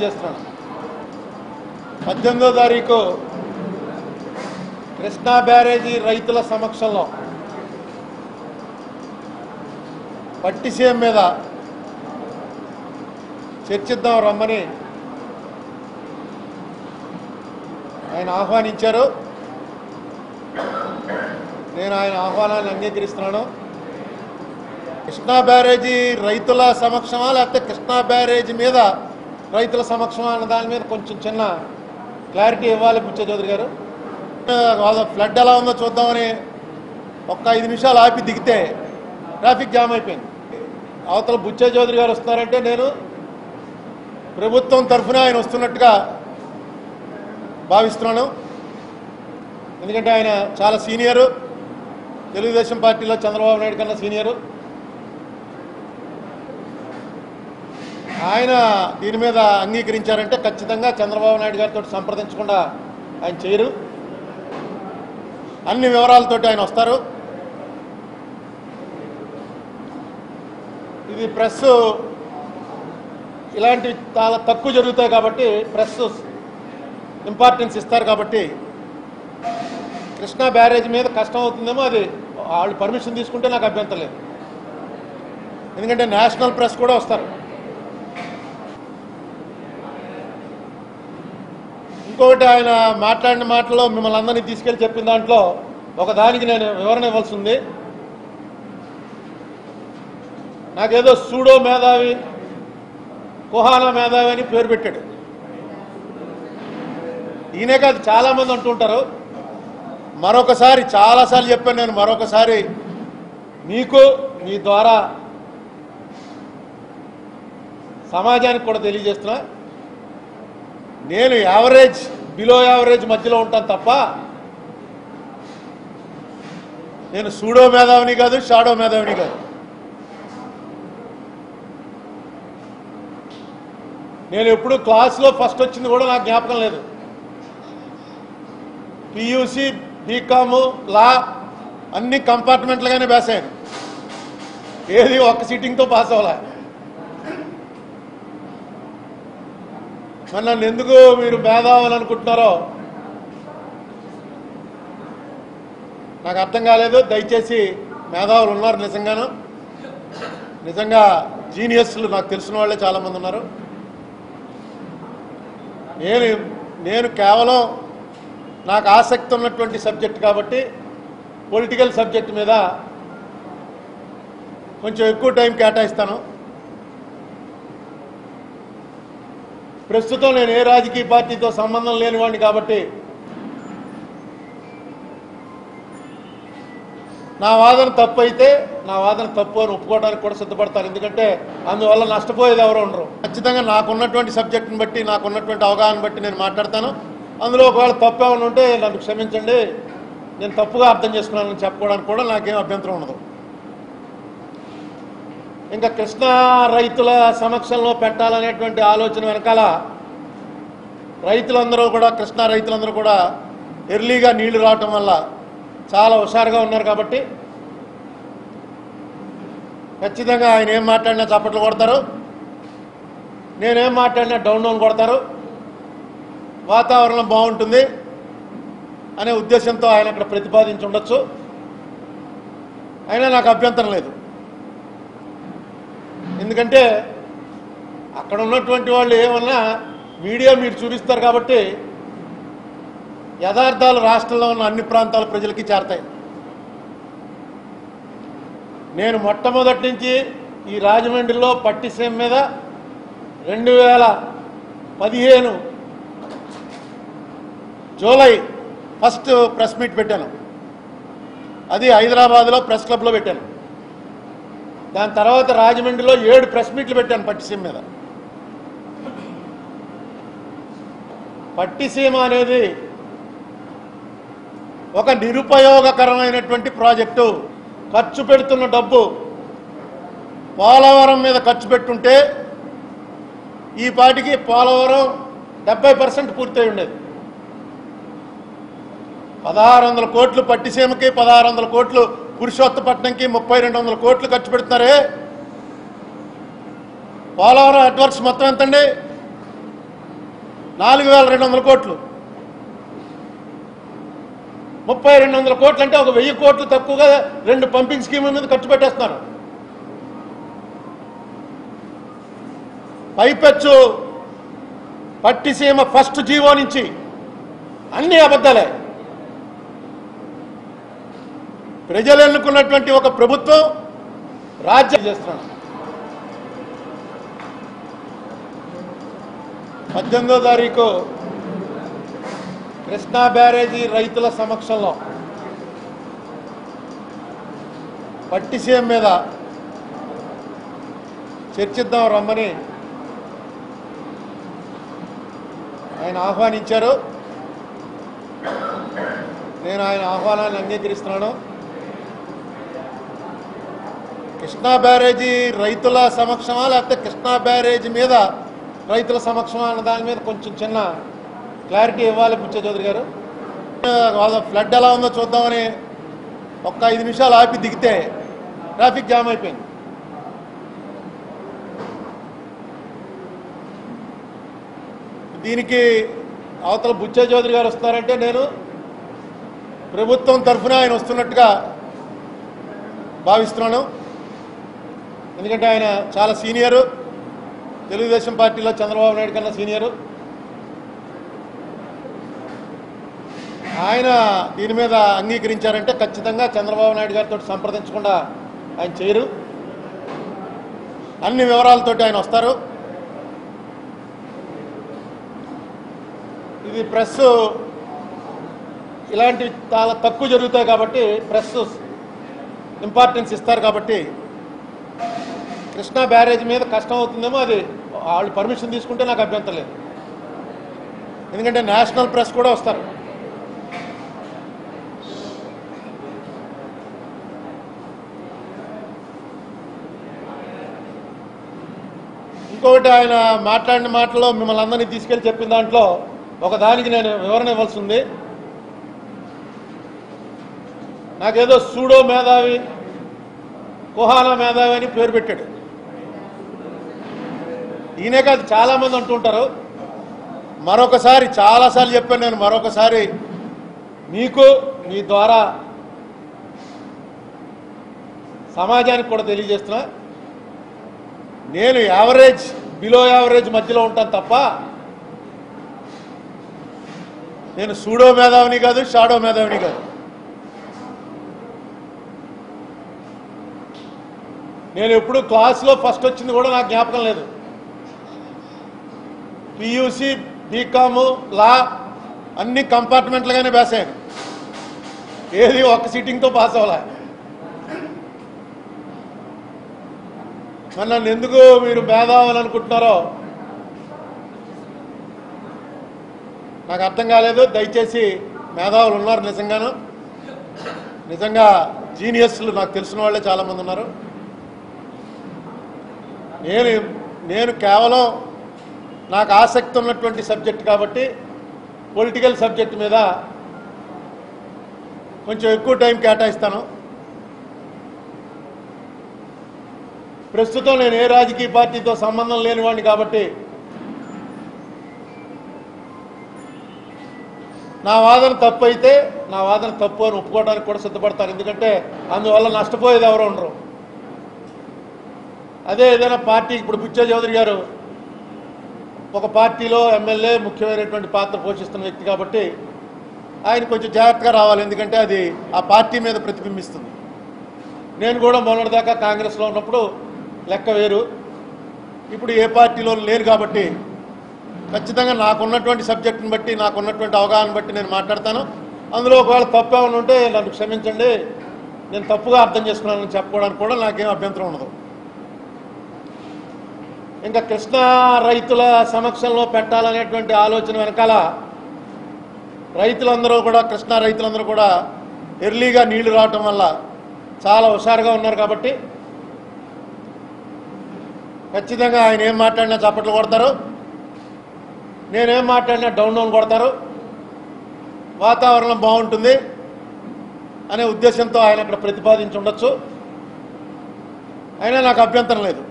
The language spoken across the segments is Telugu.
చేస్తున్నాను పద్దెనిమిదో తారీఖు కృష్ణా బ్యారేజీ రైతుల సమక్షంలో పట్టిసీఎం మీద చర్చిద్దాం రమ్మని ఆయన ఆహ్వానించారు. నేను ఆయన ఆహ్వానాన్ని అంగీకరిస్తున్నాను. కృష్ణా బ్యారేజీ రైతుల సమక్షమా లేకపోతే కృష్ణా బ్యారేజీ మీద రైతుల సమక్షం అన్న దాని మీద కొంచెం చిన్న క్లారిటీ ఇవ్వాలి బుచ్చ చౌదరి గారు. వాళ్ళ ఫ్లడ్ ఎలా ఉందో చూద్దామని ఒక్క ఐదు నిమిషాలు ఆపి దిగితే ట్రాఫిక్ జామ్ అయిపోయింది. అవతల బుచ్చ చౌదరి గారు వస్తున్నారంటే నేను ప్రభుత్వం తరఫున ఆయన వస్తున్నట్టుగా భావిస్తున్నాను. ఎందుకంటే ఆయన చాలా సీనియరు. తెలుగుదేశం పార్టీలో చంద్రబాబు నాయుడు కన్నా సీనియరు. ఆయన దీని మీద అంగీకరించారంటే ఖచ్చితంగా చంద్రబాబు నాయుడు గారితో సంప్రదించకుండా ఆయన చేయరు. అన్ని వివరాలతోటి ఆయన వస్తారు. ఇది ప్రెస్ ఇలాంటివి చాలా తక్కువ జరుగుతాయి కాబట్టి ప్రెస్ ఇంపార్టెన్స్ ఇస్తారు కాబట్టి కృష్ణా బ్యారేజ్ మీద కష్టం అవుతుందేమో అది వాళ్ళు పర్మిషన్ తీసుకుంటే నాకు అభ్యంతరం లేదు. ఎందుకంటే నేషనల్ ప్రెస్ కూడా వస్తారు. ఇంకొకటి ఆయన మాట్లాడిన మాటలో మిమ్మల్ని అందరినీ తీసుకెళ్ళి చెప్పిన దాంట్లో ఒక దానికి నేను వివరణ ఇవ్వాల్సి ఉంది నాకేదో సూడో మేధావి కుహానా మేధావి అని పేరు పెట్టాడు. ఈయనే కాదు చాలామంది అంటుంటారు మరొకసారి చాలాసార్లు చెప్పాను నేను మరొకసారి మీకు మీ ద్వారా సమాజానికి కూడా తెలియజేస్తున్నా. నేను యావరేజ్ బిలో యావరేజ్ మధ్యలో ఉంటాను తప్ప నేను సూడో మేధావిని కాదు షాడో మేధావిని కాదు. నేను ఎప్పుడు క్లాస్లో ఫస్ట్ వచ్చింది కూడా నాకు జ్ఞాపకం లేదు. పియూసి బీకాము లా అన్ని కంపార్ట్మెంట్లుగానే పాస్ అయ్యాను. ఏది ఒక్క సీటింగ్తో పాస్ అవ్వాలి. మరి నన్ను ఎందుకు మీరు మేధావులు అనుకుంటున్నారో నాకు అర్థం కాలేదు. దయచేసి మేధావులు ఉన్నారు నిజంగాను. నిజంగా జీనియస్లు నాకు తెలిసిన వాళ్ళే చాలామంది ఉన్నారు. నేను నేను కేవలం నాకు ఆసక్తి ఉన్నటువంటి సబ్జెక్ట్ కాబట్టి పొలిటికల్ సబ్జెక్ట్ మీద కొంచెం ఎక్కువ టైం కేటాయిస్తాను. ప్రస్తుతం నేను ఏ రాజకీయ పార్టీతో సంబంధం లేనివాడిని కాబట్టి నా వాదన తప్పు అయితే నా వాదన తప్పు అని ఒప్పుకోవడానికి కూడా సిద్ధపడతాను ఎందుకంటే అందువల్ల నష్టపోయేది ఎవరు ఉండరు. ఖచ్చితంగా నాకున్నటువంటి సబ్జెక్టుని బట్టి నాకున్నటువంటి అవగాహన బట్టి నేను మాట్లాడతాను. అందులో ఒకవేళ తప్పు ఏమైనా ఉంటే నన్ను క్షమించండి. నేను తప్పుగా అర్థం చేసుకున్నానని చెప్పుకోవడానికి కూడా నాకేం అభ్యంతరం ఉండదు. ఇంకా కృష్ణా రైతుల సమక్షంలో పెట్టాలనేటువంటి ఆలోచన వెనకాల రైతులందరూ కూడా కృష్ణా రైతులందరూ కూడా ఎర్లీగా నీళ్ళు రావటం వల్ల చాలా హుషారుగా ఉన్నారు కాబట్టి ఖచ్చితంగా ఆయన ఏం మాట్లాడినా చప్పట్లు కొడతారు. నేనేం మాట్లాడినా డౌన్ డౌన్ కొడతారు. వాతావరణం బాగుంటుంది అనే ఉద్దేశంతో ఆయన అక్కడ ప్రతిపాదించి ఉండొచ్చు. అయినా నాకు అభ్యంతరం లేదు. ఎందుకంటే అక్కడ ఉన్నటువంటి వాళ్ళు ఏమన్నా మీడియా మీరు చూపిస్తారు కాబట్టి యథార్థాలు రాష్ట్రంలో ఉన్న అన్ని ప్రాంతాల ప్రజలకి చేరతాయి. నేను మొట్టమొదటి నుంచి ఈ రాజమండ్రిలో పట్టిసీమ మీద రెండు వేల పదిహేను జూలై ఫస్ట్ ప్రెస్ మీట్ పెట్టాను. అది హైదరాబాద్లో ప్రెస్ క్లబ్లో పెట్టాను. దాని తర్వాత రాజమండ్రిలో ఏడు ప్రెస్ మీట్లు పెట్టాను పట్టిసీమ మీద. పట్టిసీమ అనేది ఒక నిరుపయోగకరమైనటువంటి ప్రాజెక్టు. ఖర్చు పెడుతున్న డబ్బు. పోలవరం మీద ఖర్చు పెట్టుంటే ఈ పాటికి పోలవరం డెబ్బై పర్సెంట్ పూర్తయి ఉండేది. పదహారు వందల కోట్లు పట్టిసీమకి పదహారు వందల కోట్లు పురుషోత్తపట్నంకి ముప్పై రెండు వందల కోట్లు ఖర్చు పెడుతున్నారే? పోలవరం అడ్వర్స్ మొత్తం ఎంతండి? నాలుగు వేల రెండు వందల కోట్లు. ముప్పై రెండు వందల కోట్లు అంటే ఒక వెయ్యి కోట్లు తక్కువగా రెండు పంపింగ్ స్కీముల మీద ఖర్చు పెట్టేస్తున్నారు. పైపెచ్చు పట్టిసీమ ఫస్ట్ జీవో నుంచి అన్ని అబద్ధాలే. ప్రజలు ఎన్నుకున్నటువంటి ఒక ప్రభుత్వం రాజ్యం చేస్తున్నాడు పద్దెనిమిదో తారీఖు కృష్ణా బ్యారేజీ రైతుల సమక్షంలో పట్టిసీమ మీద చర్చిద్దాం రమ్మని ఆయన ఆహ్వానించారు. నేను ఆయన ఆహ్వానాన్ని అంగీకరిస్తున్నాను. కృష్ణా బ్యారేజీ రైతుల సమక్షమా లేకపోతే కృష్ణా బ్యారేజీ మీద రైతుల సమక్షమా అన్న దాని మీద కొంచెం చిన్న క్లారిటీ ఇవ్వాలి బుచ్చ చౌదరి గారు. ఫ్లడ్ ఎలా ఉందో చూద్దామని ఒక్క ఐదు నిమిషాలు ఆపి దిగితే ట్రాఫిక్ జామ్ అయిపోయింది. దీనికి అవతల బుచ్చ చౌదరి గారు వస్తున్నారంటే నేను ప్రభుత్వం తరఫున ఆయన వస్తున్నట్టుగా భావిస్తున్నాను. ఎందుకంటే ఆయన చాలా సీనియరు. తెలుగుదేశం పార్టీలో చంద్రబాబు నాయుడు కన్నా సీనియరు. ఆయన దీని మీద అంగీకరించారంటే ఖచ్చితంగా చంద్రబాబు నాయుడు గారితో సంప్రదించకుండా ఆయన చేయరు. అన్ని వివరాలతోటి ఆయన వస్తారు. ఇది ప్రెస్ ఇలాంటివి చాలా తక్కువ జరుగుతాయి కాబట్టి ప్రెస్ ఇంపార్టెన్స్ ఇస్తారు కాబట్టి కృష్ణా బ్యారేజ్ మీద కష్టం అవుతుందేమో అది. వాళ్ళు పర్మిషన్ తీసుకుంటే నాకు అభ్యంతరం లేదు. ఎందుకంటే నేషనల్ ప్రెస్ కూడా వస్తారు. ఇంకొకటి ఆయన మాట్లాడిన మాటలో మిమ్మల్ని అందరినీ తీసుకెళ్ళి చెప్పిన దాంట్లో ఒక దానికి నేను వివరణ ఇవ్వాల్సి ఉంది నాకేదో సూడో మేధావి కుహాల మేధావి అని పేరు పెట్టాడు. ఈయనే కాదు చాలామంది అంటుంటారు. మరొకసారి చాలాసార్లు చెప్పాను నేను మరొకసారి. మీకు మీ ద్వారా సమాజానికి కూడా తెలియజేస్తున్నా. నేను యావరేజ్ బిలో యావరేజ్ మధ్యలో ఉంటాను తప్ప నేను సూడో మేధావిని కాదు షాడో మేధావిని కాదు. నేను ఎప్పుడు క్లాస్లో ఫస్ట్ వచ్చింది కూడా నాకు జ్ఞాపకం లేదు. పియూసి బీకాము లా అన్ని కంపార్ట్మెంట్లుగానే పాస్ అయ్యాను. ఏది ఒక్క సీటింగ్తో పాస్ అవ్వాలి. మరి నన్ను ఎందుకు మీరు మేధావులు అనుకుంటున్నారో నాకు అర్థం కాలేదు. దయచేసి మేధావులు ఉన్నారు నిజంగాను. నిజంగా జీనియస్లు నాకు తెలిసిన వాళ్ళే చాలామంది ఉన్నారు. నేను నేను కేవలం నాకు ఆసక్తి ఉన్నటువంటి సబ్జెక్ట్ కాబట్టి పొలిటికల్ సబ్జెక్ట్ మీద కొంచెం ఎక్కువ టైం కేటాయిస్తాను. ప్రస్తుతం నేను ఏ రాజకీయ పార్టీతో సంబంధం లేనివాడిని కాబట్టి నా వాదన తప్పు అయితే నా వాదన తప్పు అని ఒప్పుకోవడానికి కూడా సిద్ధపడతాను. ఎందుకంటే అందువల్ల నష్టపోయేది ఎవరు ఉండరు. అదే ఏదైనా పార్టీ ఇప్పుడు బుచ్చ చౌదరి గారు ఒక పార్టీలో ఎమ్మెల్యే ముఖ్యమైనటువంటి పాత్ర పోషిస్తున్న వ్యక్తి కాబట్టి ఆయన కొంచెం జాగ్రత్తగా రావాలి ఎందుకంటే అది ఆ పార్టీ మీద ప్రతిబింబిస్తుంది. నేను కూడా మొన్నటిదాకా కాంగ్రెస్లో ఉన్నప్పుడు లెక్క వేరు. ఇప్పుడు ఏ పార్టీలో లేరు కాబట్టి ఖచ్చితంగా నాకున్నటువంటి సబ్జెక్టుని బట్టి నాకున్నటువంటి అవగాహన బట్టి నేను మాట్లాడతాను. అందులో ఒకవేళ తప్పు ఏమైనా ఉంటే నన్ను క్షమించండి. నేను తప్పుగా అర్థం చేసుకున్నానని చెప్పుకోవడానికి కూడా నాకేం అభ్యంతరం ఉండదు. ఇంకా కృష్ణా రైతుల సమక్షంలో పెట్టాలనేటువంటి ఆలోచన వెనకాల రైతులందరూ కూడా కృష్ణా రైతులందరూ కూడా ఎర్లీగా నీళ్ళు రావటం వల్ల చాలా హుషారుగా ఉన్నారు కాబట్టి ఖచ్చితంగా ఆయన ఏం మాట్లాడినా చప్పట్లు కొడతారు. నేనేం మాట్లాడినా డౌన్ డౌన్ కొడతారు. వాతావరణం బాగుంటుంది అనే ఉద్దేశంతో ఆయన అక్కడ ప్రతిపాదించి ఉండొచ్చు. అయినా నాకు అభ్యంతరం లేదు.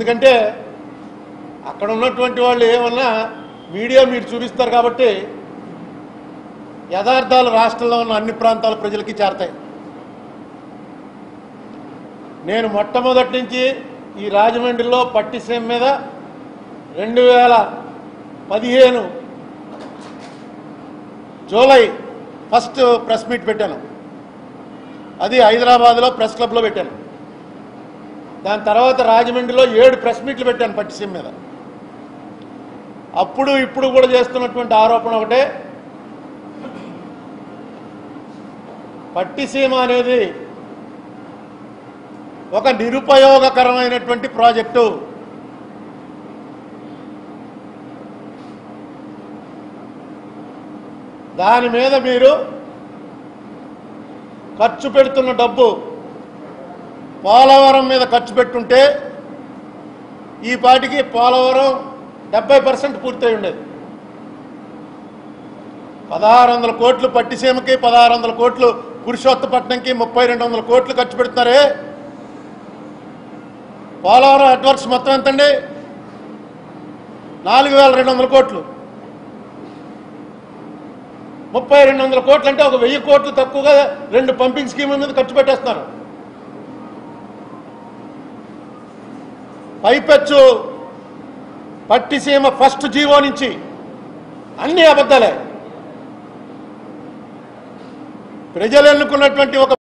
ఎందుకంటే అక్కడ ఉన్నటువంటి వాళ్ళు ఏమన్నా మీడియా మీరు చూపిస్తారు కాబట్టి యథార్థాలు రాష్ట్రంలో ఉన్న అన్ని ప్రాంతాల ప్రజలకి చేరతాయి. నేను మొట్టమొదటి నుంచి ఈ రాజమండ్రిలో పట్టిసీమ మీద రెండు వేల పదిహేను జూలై ఫస్ట్ ప్రెస్ మీట్ పెట్టాను. అది హైదరాబాద్లో ప్రెస్ క్లబ్లో పెట్టాను. దాని తర్వాత రాజమండ్రిలో ఏడు ప్రెస్ మీట్లు పెట్టాను పట్టిసీమ మీద. అప్పుడు ఇప్పుడు కూడా చేస్తున్నటువంటి ఆరోపణ ఒకటే. పట్టిసీమ అనేది ఒక నిరుపయోగకరమైనటువంటి ప్రాజెక్టు. దాని మీద మీరు ఖర్చు పెడుతున్న డబ్బు పోలవరం మీద ఖర్చు పెట్టుంటే ఈ పాటికి పోలవరం డెబ్బై పర్సెంట్ పూర్తయి ఉండేది. పదహారు వందల కోట్లు పట్టిసీమకి పదహారు వందల కోట్లు పురుషోత్తపట్నంకి ముప్పై రెండు వందల కోట్లు ఖర్చు పెడుతున్నారే. పోలవరం నెట్వర్క్స్ మొత్తం ఎంతండి? నాలుగు వేల రెండు వందల కోట్లు. ముప్పై రెండు వందల కోట్లు అంటే ఒక వెయ్యి కోట్లు తక్కువగా రెండు పంపింగ్ స్కీముల మీద ఖర్చు పెట్టేస్తున్నారు. పైపెచ్చు పట్టిసీమ ఫస్ట్ జీవో నుంచి అన్ని అబద్ధాలే. ప్రజలు ఎన్నుకున్నటువంటి ఒక